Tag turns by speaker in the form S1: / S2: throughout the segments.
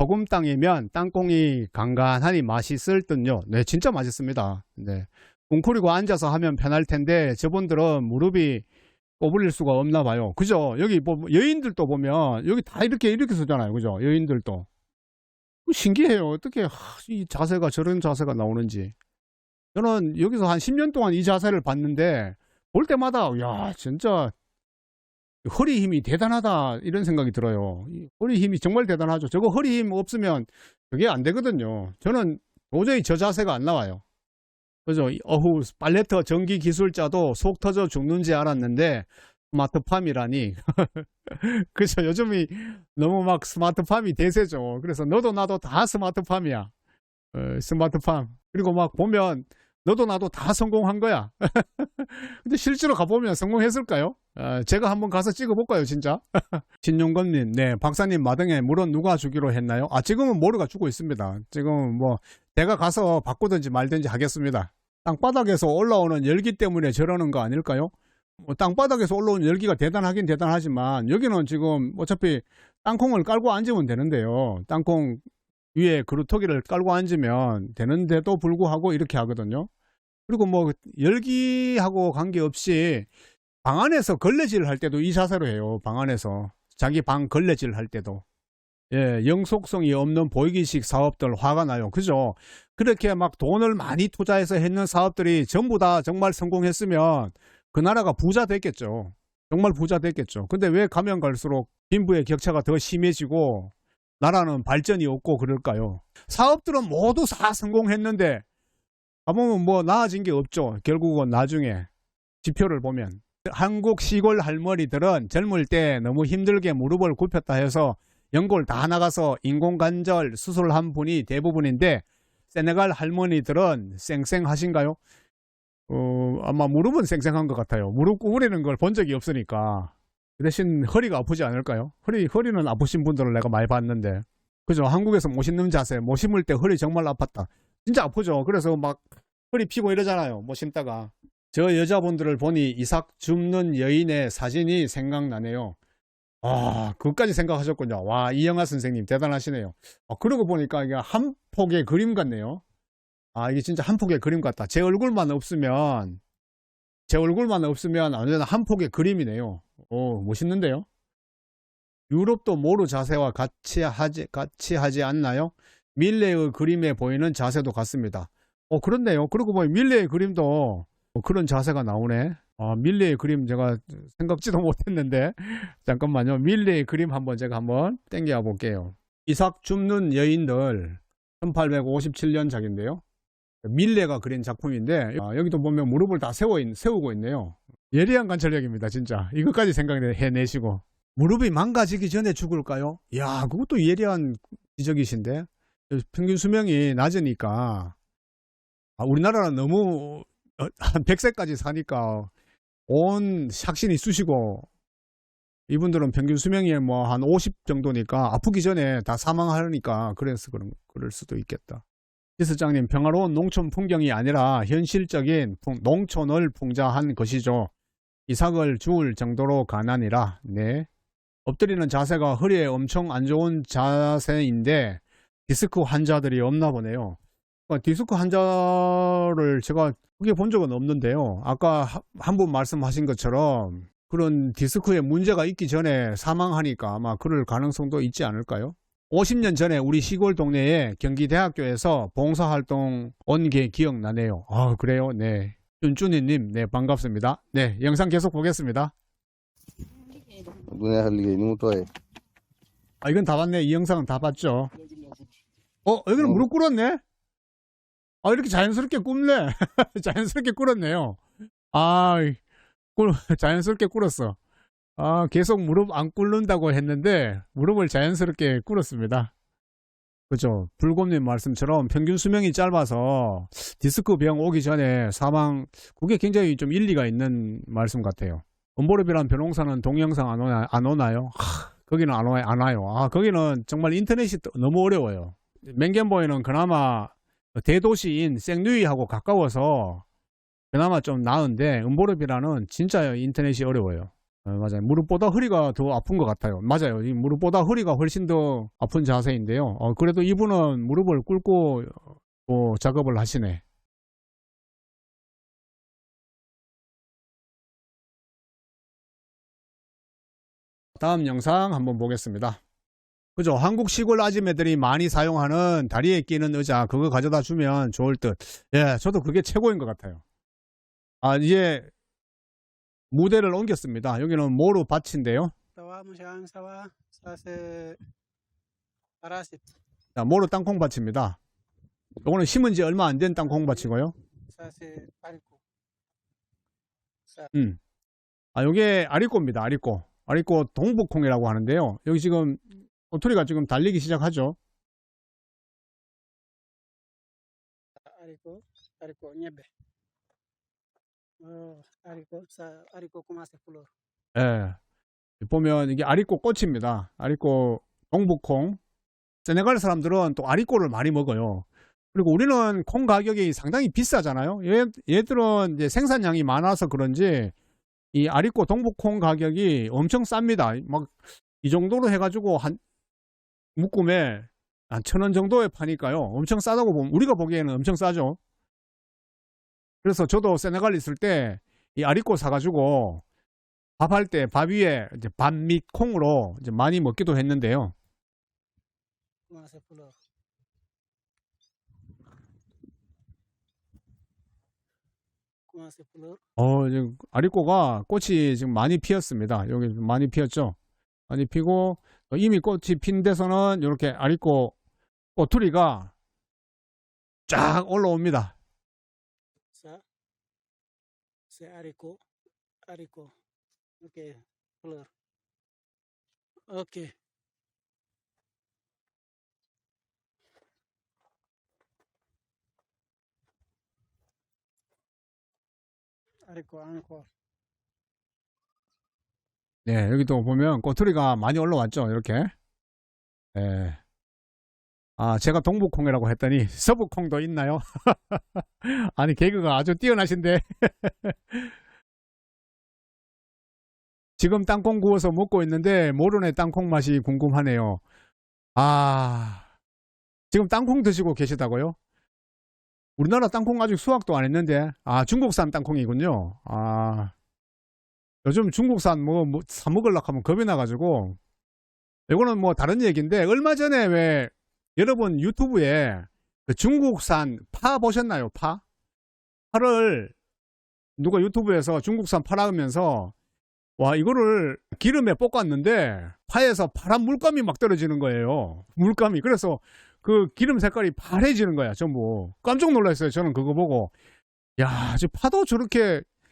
S1: 소금 땅이면 땅콩이 간간하니 맛있을 듯요. 네, 진짜 맛있습니다. 네. 웅크리고 앉아서 하면 편할 텐데 저분들은 무릎이 꼬불릴 수가 없나 봐요. 그죠? 여기 뭐 여인들도 보면 여기 다 이렇게 이렇게 서잖아요. 그죠? 여인들도. 신기해요. 어떻게 하, 이 자세가 저런 자세가 나오는지. 저는 여기서 한 10년 동안 이 자세를 봤는데 볼 때마다 야 진짜 허리 힘이 대단하다 이런 생각이 들어요. 이 허리 힘이 정말 대단하죠. 저거 허리 힘 없으면 그게 안 되거든요. 저는 도저히 저 자세가 안 나와요. 그죠? 어후 팔레터 전기 기술자도 속 터져 죽는지 알았는데 스마트팜이라니. 그래서 요즘이 너무 막 스마트팜이 대세죠. 그래서 너도 나도 다 스마트팜이야. 어, 스마트팜. 그리고 막 보면 너도 나도 다 성공한 거야. 근데 실제로 가보면 성공했을까요? 어, 제가 한번 가서 찍어볼까요, 진짜? 진용건님, 네, 박사님 마등에 물은 누가 주기로 했나요? 아, 지금은 모르가 주고 있습니다. 지금은 뭐, 내가 가서 바꾸든지 말든지 하겠습니다. 땅바닥에서 올라오는 열기 때문에 저러는 거 아닐까요? 뭐 땅바닥에서 올라오는 열기가 대단하긴 대단하지만, 여기는 지금 어차피 땅콩을 깔고 앉으면 되는데요. 땅콩 위에 그루터기를 깔고 앉으면 되는데도 불구하고 이렇게 하거든요. 그리고 뭐 열기하고 관계없이 방 안에서 걸레질 할 때도 이 자세로 해요. 방 안에서 자기 방 걸레질 할 때도 예 영속성이 없는 보이기식 사업들 화가 나요. 그죠? 그렇게 막 돈을 많이 투자해서 했는 사업들이 전부 다 정말 성공했으면 그 나라가 부자 됐겠죠. 정말 부자 됐겠죠. 근데 왜 가면 갈수록 빈부의 격차가 더 심해지고 나라는 발전이 없고 그럴까요? 사업들은 모두 다 성공했는데 가보면 뭐 나아진 게 없죠. 결국은 나중에 지표를 보면 한국 시골 할머니들은 젊을 때 너무 힘들게 무릎을 굽혔다 해서 연골 다 나가서 인공관절 수술한 분이 대부분인데 세네갈 할머니들은 쌩쌩하신가요? 어, 아마 무릎은 쌩쌩한 것 같아요. 무릎 구부리는 걸 본 적이 없으니까 그 대신 허리가 아프지 않을까요? 허리, 허리는 아프신 분들을 내가 많이 봤는데. 그죠? 한국에서 못 심는 자세, 못 심을 때 허리 정말 아팠다. 진짜 아프죠? 그래서 막 허리 피고 이러잖아요. 못 심다가. 저 여자분들을 보니 이삭 줍는 여인의 사진이 생각나네요. 아, 그것까지 생각하셨군요. 와, 이영하 선생님 대단하시네요. 아, 그러고 보니까 이게 한 폭의 그림 같네요. 아, 이게 진짜 한 폭의 그림 같다. 제 얼굴만 없으면, 제 얼굴만 없으면 완전 한 폭의 그림이네요. 오, 멋있는데요? 유럽도 모루 자세와 같이 하지, 같이 하지 않나요? 밀레의 그림에 보이는 자세도 같습니다. 어, 그렇네요. 그러고 보니 밀레의 그림도 어, 그런 자세가 나오네. 아, 밀레의 그림 제가 생각지도 못했는데. 잠깐만요. 밀레의 그림 한번 제가 한번 땡겨 볼게요. 이삭 줍는 여인들 1857년 작인데요. 밀레가 그린 작품인데 아, 여기도 보면 무릎을 다 세워 있, 세우고 있네요. 예리한 관찰력입니다, 진짜. 이것까지 생각해내시고. 무릎이 망가지기 전에 죽을까요? 야, 그것도 예리한 지적이신데. 평균 수명이 낮으니까. 아, 우리나라는 너무 어, 한 100세까지 사니까 온 샥신이 쑤시고 이분들은 평균 수명이 뭐 한 50 정도니까 아프기 전에 다 사망하니까 그래서 그런 그럴 수도 있겠다. 지스장님 평화로운 농촌 풍경이 아니라 현실적인 풍- 농촌을 풍자한 것이죠. 이삭을 주울 정도로 가난이라. 네. 엎드리는 자세가 허리에 엄청 안 좋은 자세인데 디스크 환자들이 없나 보네요. 어, 디스크 환자를 제가 크게 본 적은 없는데요. 아까 한 분 말씀하신 것처럼 그런 디스크에 문제가 있기 전에 사망하니까 아마 그럴 가능성도 있지 않을까요? 50년 전에 우리 시골 동네에 경기대학교에서 봉사활동 온 게 기억나네요. 아, 그래요? 네. 쭌쭈니님, 네, 반갑습니다. 네, 영상 계속 보겠습니다. 아, 이건 다 봤네. 이 영상은 다 봤죠. 어, 여기는
S2: 어.
S1: 무릎 꿇었네? 아, 이렇게 자연스럽게 꿇네. 자연스럽게 꿇었네요. 아, 꿇, 자연스럽게 꿇었어. 아, 계속 무릎 안 꿇는다고 했는데, 무릎을 자연스럽게 꿇었습니다. 그죠. 불곰님 말씀처럼 평균 수명이 짧아서 디스크 병 오기 전에 사망, 그게 굉장히 좀 일리가 있는 말씀 같아요. 엄보르비란 변호사는 동영상 안, 오나, 안 오나요? 하, 거기는 안, 와, 안 와요. 아, 거기는 정말 인터넷이 또 너무 어려워요. 맹겐보이는 그나마 대도시인 생누이하고 가까워서 그나마 좀 나은데 음보르비라는 진짜 인터넷이 어려워요. 어, 맞아요. 무릎보다 허리가 더 아픈 것 같아요. 맞아요. 이 무릎보다 허리가 훨씬 더 아픈 자세인데요. 어, 그래도 이분은 무릎을 꿇고 어, 작업을 하시네. 다음 영상 한번 보겠습니다. 그죠? 한국 시골 아줌매들이 많이 사용하는 다리에 끼는 의자 그거 가져다 주면 좋을 듯. 예, 저도 그게 최고인 것 같아요. 아, 이제 무대를 옮겼습니다. 여기는 모루 밭인데요. 자, 모루 땅콩밭입니다. 이거는 심은 지 얼마 안 된 땅콩밭이고요.
S2: pariko.
S1: 아, 요게 아리꼬입니다. 아리꼬. 아리꼬 동북콩이라고 하는데요. 여기 지금 오토리가 지금 달리기 시작하죠.
S2: Ariko, ariko nyebe. Oh, ariko sa ariko kumase flor.
S1: 예. 보면 이게 아리꼬 꽃입니다. 아리꼬 동북콩. 세네갈 사람들은 또 아리꼬를 많이 먹어요. 그리고 우리는 콩 가격이 상당히 비싸잖아요. 얘, 얘들은 이제 생산량이 많아서 그런지 이 아리꼬 동북콩 가격이 엄청 쌉니다. 막 이 정도로 해가지고 한 묶음에 한 천 원 정도에 파니까요. 엄청 싸다고 보면 우리가 보기에는 엄청 싸죠. 그래서 저도 세네갈 있을 때 이 아리꼬 사가지고 밥할 때 밥 위에 이제 밥 및 콩으로 이제 많이 먹기도 했는데요. 어, 지금 아리꼬가 꽃이 지금 많이 피었습니다. 여기 많이 피었죠. 많이 피고 어, 이미 꽃이 핀 데서는 이렇게 아리꼬 꼬투리가 쫙 올라옵니다.
S2: sa se ariko ariko. Okay, flor. Okay. Ariko angkor.
S1: 네, 여기도 보면 꼬투리가 많이 올라왔죠. 이렇게. 예. 아, 제가 동북콩이라고 했더니 서북콩도 있나요? 아니, 개그가 아주 뛰어나신데. 지금 땅콩 구워서 먹고 있는데 모르네 땅콩 맛이 궁금하네요. 아, 지금 땅콩 드시고 계시다고요? 우리나라 땅콩 아직 수확도 안 했는데, 아, 중국산 땅콩이군요. 아, 요즘 중국산 뭐, 뭐 사먹으려고 하면 겁이 나가지고, 이거는 뭐 다른 얘기인데, 얼마 전에 왜, 여러분 유튜브에 그 중국산 파 보셨나요? 파? 파를 누가 유튜브에서 중국산 파라면서 와 이거를 기름에 볶았는데 파에서 파란 물감이 막 떨어지는 거예요. 물감이 그래서 그 기름 색깔이 파래지는 거야 전부. 깜짝 놀랐어요. 저는 그거 보고 야, 저 파도 저렇게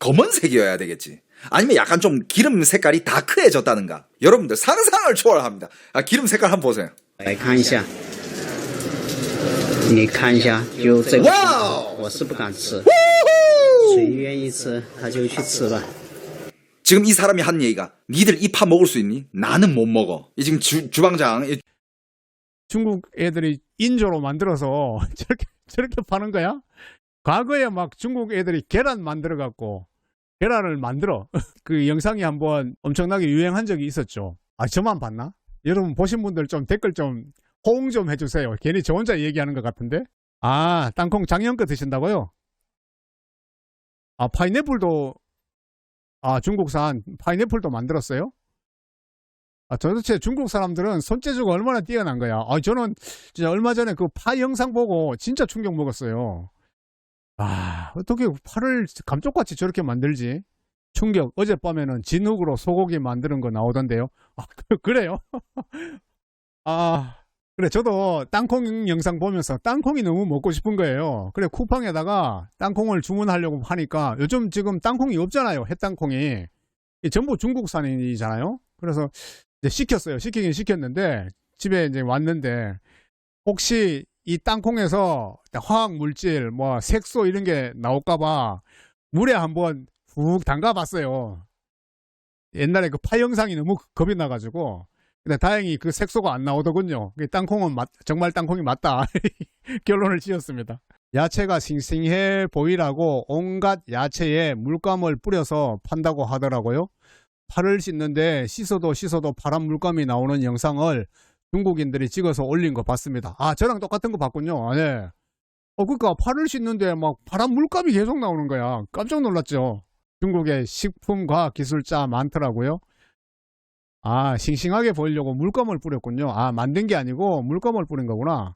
S3: 검은색이어야 되겠지. 아니면 약간 좀 기름 색깔이 다크해졌다는가? 여러분들 상상을 초월합니다. 아, 기름 색깔 한번 보세요.
S4: 来看一下，你看一下，就这个情
S3: 哇
S4: 况，我是不敢吃。谁愿意吃，他就去吃吧。
S3: 지금 이 사람이 한 얘기가 니들 이 파 먹을 수 있니? 나는 못 먹어. 이 지금 주, 주방장 이
S1: 중국 애들이 인조로 만들어서 저렇게 저렇게 파는 거야? 과거에 막 중국 애들이 계란 만들어 갖고 계란을 만들어 그 영상이 한번 엄청나게 유행한 적이 있었죠. 아 저만 봤나? 여러분 보신 분들 좀 댓글 좀 호응 좀 해주세요. 괜히 저 혼자 얘기하는 것 같은데. 아 땅콩 작년 거 드신다고요? 아 파인애플도 아 중국산 파인애플도 만들었어요? 아, 도대체 중국 사람들은 손재주가 얼마나 뛰어난 거야. 아, 저는 진짜 얼마 전에 그 파 영상 보고 진짜 충격 먹었어요. 아, 어떻게 파를 감쪽같이 저렇게 만들지? 충격. 어젯밤에는 진흙으로 소고기 만드는 거 나오던데요. 아, 그- 그래요? 아, 그래. 저도 땅콩 영상 보면서 땅콩이 너무 먹고 싶은 거예요. 그래, 쿠팡에다가 땅콩을 주문하려고 하니까 요즘 지금 땅콩이 없잖아요. 햇땅콩이. 이 전부 중국산이잖아요. 그래서 시켰어요. 시키긴 시켰는데 집에 이제 왔는데 혹시 이 땅콩에서 화학 물질, 뭐 색소 이런 게 나올까봐 물에 한번 훅 담가봤어요. 옛날에 그 파 영상이 너무 겁이 나가지고 근데 다행히 그 색소가 안 나오더군요. 그 땅콩은 맞- 정말 땅콩이 맞다 결론을 지었습니다. 야채가 싱싱해 보이라고 온갖 야채에 물감을 뿌려서 판다고 하더라고요. 파를 씻는데 씻어도 씻어도 파란 물감이 나오는 영상을 중국인들이 찍어서 올린 거 봤습니다. 아, 저랑 똑같은 거 봤군요. 아, 네. 어, 그니까 파를 씻는데 막 파란 물감이 계속 나오는 거야. 깜짝 놀랐죠. 중국에 식품과학 기술자 많더라고요. 아, 싱싱하게 보이려고 물감을 뿌렸군요. 아, 만든 게 아니고 물감을 뿌린 거구나.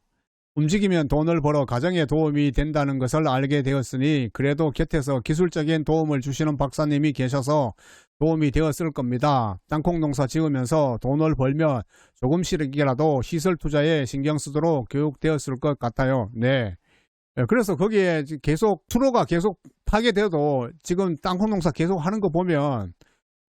S1: 움직이면 돈을 벌어 가정에 도움이 된다는 것을 알게 되었으니 그래도 곁에서 기술적인 도움을 주시는 박사님이 계셔서 도움이 되었을 겁니다. 땅콩 농사 지으면서 돈을 벌면 조금씩이라도 시설 투자에 신경 쓰도록 교육되었을 것 같아요. 네. 예, 그래서 거기에 계속 수로가 계속 파게 돼도 지금 땅콩 농사 계속 하는 거 보면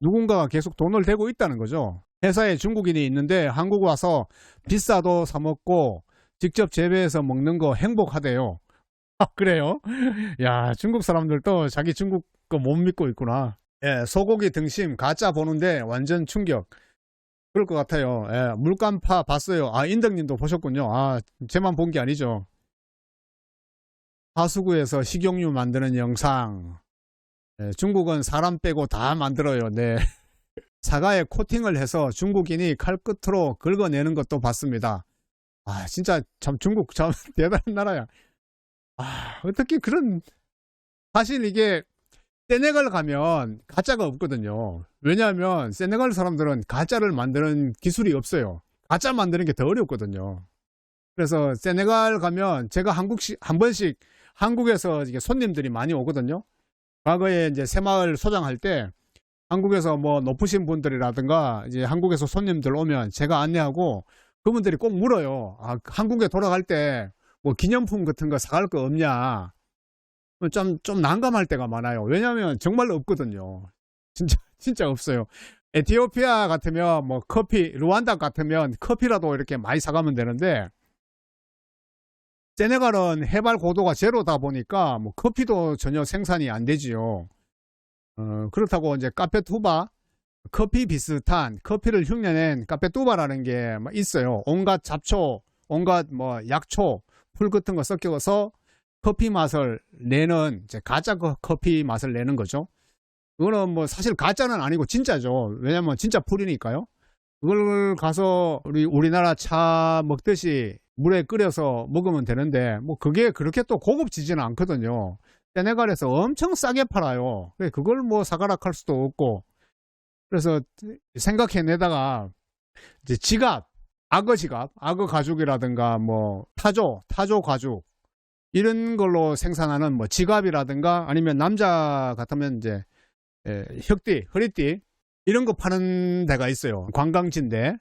S1: 누군가가 계속 돈을 대고 있다는 거죠. 회사에 중국인이 있는데 한국 와서 비싸도 사 먹고 직접 재배해서 먹는 거 행복하대요. 아, 그래요? 야, 중국 사람들도 자기 중국 거 못 믿고 있구나. 예, 소고기 등심 가짜 보는데 완전 충격. 그럴 것 같아요. 예, 물감파 봤어요. 아, 인덕님도 보셨군요. 아, 제만 본 게 아니죠. 하수구에서 식용유 만드는 영상. 예, 중국은 사람 빼고 다 만들어요. 네. 사과에 코팅을 해서 중국인이 칼끝으로 긁어내는 것도 봤습니다. 아, 진짜 참 중국 참 대단한 나라야. 아, 어떻게 그런 사실 이게 세네갈 가면 가짜가 없거든요. 왜냐하면 세네갈 사람들은 가짜를 만드는 기술이 없어요. 가짜 만드는 게 더 어렵거든요. 그래서 세네갈 가면 제가 한국식 한 번씩 한국에서 이게 손님들이 많이 오거든요. 과거에 이제 새마을 소장할 때 한국에서 뭐 높으신 분들이라든가 이제 한국에서 손님들 오면 제가 안내하고 그분들이 꼭 물어요. 아, 한국에 돌아갈 때 뭐 기념품 같은 거 사갈 거 없냐? 좀, 좀 난감할 때가 많아요. 왜냐하면 정말 없거든요. 진짜, 진짜 없어요. 에티오피아 같으면 뭐 커피, 루안다 같으면 커피라도 이렇게 많이 사가면 되는데, 세네갈은 해발 고도가 제로다 보니까 뭐 커피도 전혀 생산이 안 되지요. 어, 그렇다고 이제 카페투바, 커피 비슷한 커피를 흉내낸 카페투바라는 게막 있어요. 온갖 잡초, 온갖 뭐 약초, 풀 같은 거 섞여서 커피 맛을 내는 이제 가짜 거- 커피 맛을 내는 거죠. 그거는 뭐 사실 가짜는 아니고 진짜죠. 왜냐면 진짜 풀이니까요. 그걸 가서 우리 우리나라 차 먹듯이 물에 끓여서 먹으면 되는데 뭐 그게 그렇게 또 고급지지는 않거든요. 세네갈에서 엄청 싸게 팔아요. 그걸 뭐 사가락 할 수도 없고 그래서 생각해내다가 이제 지갑, 악어 지갑, 악어 가죽이라든가 뭐 타조, 타조 가죽 이런 걸로 생산하는 뭐 지갑이라든가 아니면 남자 같으면 이제 에, 혁띠, 허리띠 이런 거 파는 데가 있어요. 관광지인데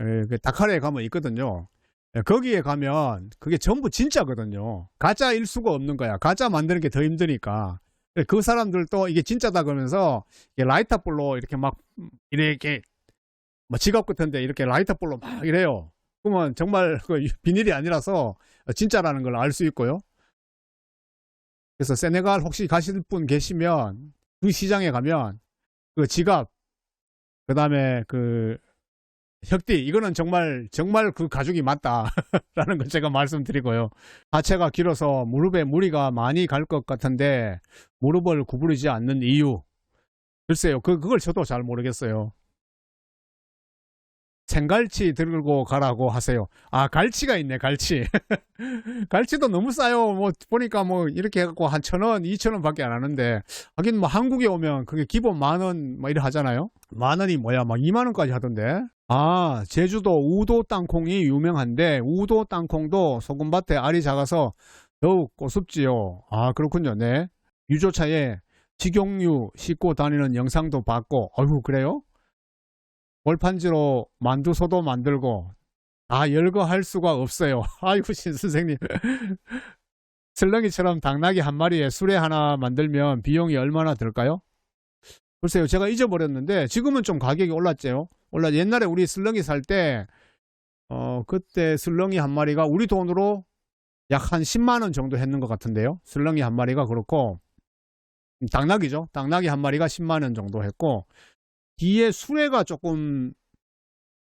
S1: 에, 그 다카르에 가면 있거든요. 에, 거기에 가면 그게 전부 진짜거든요. 가짜일 수가 없는 거야. 가짜 만드는 게 더 힘드니까. 그 사람들도 이게 진짜다 그러면서 이게 라이터불로 이렇게 막 이렇게 뭐 지갑 같은데 이렇게 라이터불로 막 이래요. 그러면 정말 그 비닐이 아니라서 진짜라는 걸 알 수 있고요. 그래서 세네갈 혹시 가실 분 계시면 그 시장에 가면 그 지갑 그 다음에 그 혁띠 이거는 정말 정말 그 가죽이 맞다라는 걸 제가 말씀드리고요. 하체가 길어서 무릎에 무리가 많이 갈 것 같은데 무릎을 구부리지 않는 이유 글쎄요. 그 그걸 저도 잘 모르겠어요. 생갈치 들고 가라고 하세요. 아, 갈치가 있네, 갈치. 갈치도 너무 싸요. 뭐, 보니까 뭐, 이렇게 해갖고 한 천 원, 이천 원 밖에 안 하는데, 하긴 뭐, 한국에 오면 그게 기본 만 원, 뭐, 이래 하잖아요? 만 원이 뭐야, 막 2만 원까지 하던데? 아, 제주도 우도 땅콩이 유명한데, 우도 땅콩도 소금밭에 알이 작아서 더욱 고습지요. 아, 그렇군요, 네. 유조차에 식용유 싣고 다니는 영상도 봤고, 어휴, 그래요? 골판지로 만두소도 만들고 다 열거할 수가 없어요. 아이고 신 선생님. 슬렁이처럼 당나귀 한 마리에 수레 하나 만들면 비용이 얼마나 들까요? 글쎄요, 제가 잊어버렸는데 지금은 좀 가격이 올랐죠. 올라 옛날에 우리 슬렁이 살 때, 어, 그때 슬렁이 한 마리가 우리 돈으로 약 한 10만 원 정도 했는 것 같은데요. 슬렁이 한 마리가 그렇고, 음, 당나귀죠. 당나귀 한 마리가 10만 원 정도 했고, 뒤에 수레가 조금,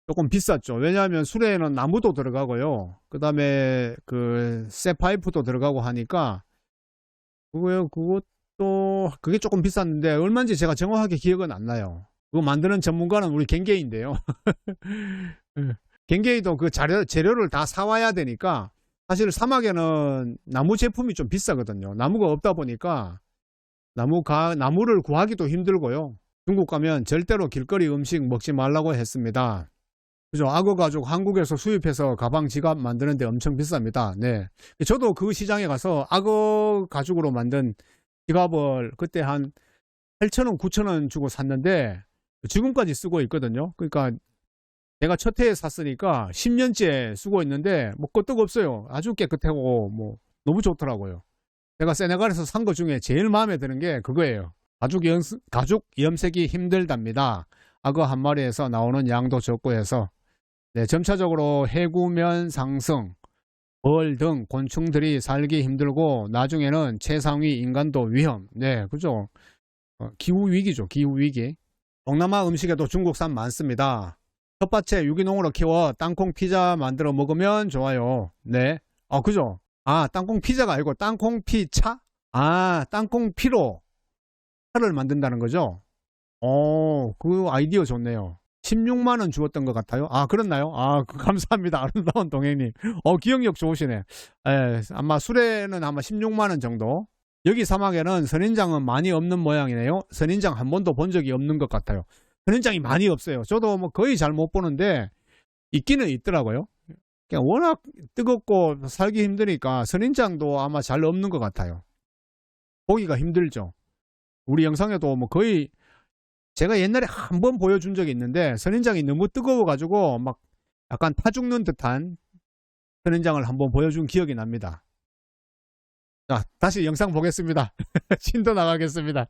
S1: 조금 비쌌죠. 왜냐하면 수레에는 나무도 들어가고요. 그 다음에 그, 쇠파이프도 들어가고 하니까, 그거요, 그것도, 그게 조금 비쌌는데, 얼마인지 제가 정확하게 기억은 안 나요. 그거 만드는 전문가는 우리 갱게인데요. 갱게이도 그 자료, 재료를 다 사와야 되니까, 사실 사막에는 나무 제품이 좀 비싸거든요. 나무가 없다 보니까, 나무 가, 나무를 구하기도 힘들고요. 중국 가면 절대로 길거리 음식 먹지 말라고 했습니다. 그죠? 악어 가죽 한국에서 수입해서 가방 지갑 만드는데 엄청 비쌉니다. 네. 저도 그 시장에 가서 악어 가죽으로 만든 지갑을 그때 한 8,000원, 9,000원 주고 샀는데 지금까지 쓰고 있거든요. 그러니까 내가 첫 해에 샀으니까 10년째 쓰고 있는데 뭐 끄떡 없어요. 아주 깨끗하고 뭐 너무 좋더라고요. 제가 세네갈에서 산 것 중에 제일 마음에 드는 게 그거예요. 가죽 염, 가죽 염색이 힘들답니다. 악어 한 마리에서 나오는 양도 적고 해서 네, 점차적으로 해구면 상승, 벌 등 곤충들이 살기 힘들고 나중에는 최상위 인간도 위험. 네, 그죠? 어, 기후 위기죠. 기후 위기. 동남아 음식에도 중국산 많습니다. 텃밭에 유기농으로 키워 땅콩 피자 만들어 먹으면 좋아요. 네. 아, 그죠? 아, 땅콩 피자가 아니고 땅콩 피차? 아, 땅콩 피로 차를 만든다는 거죠? 어, 그 아이디어 좋네요. 16만 원 주었던 것 같아요. 아, 그렇나요? 아, 그 감사합니다. 아름다운 동행님. 어, 기억력 좋으시네. 에, 아마 수레는 아마 16만 원 정도. 여기 사막에는 선인장은 많이 없는 모양이네요. 선인장 한 번도 본 적이 없는 것 같아요. 선인장이 많이 없어요. 저도 뭐 거의 잘 못 보는데 있기는 있더라고요. 그냥 워낙 뜨겁고 살기 힘드니까 선인장도 아마 잘 없는 것 같아요. 보기가 힘들죠. 우리 영상에도 뭐 거의 제가 옛날에 한 번 보여준 적이 있는데 선인장이 너무 뜨거워가지고 막 약간 타 죽는 듯한 선인장을 한번 보여준 기억이 납니다. 자, 다시 영상 보겠습니다. 신도 나가겠습니다.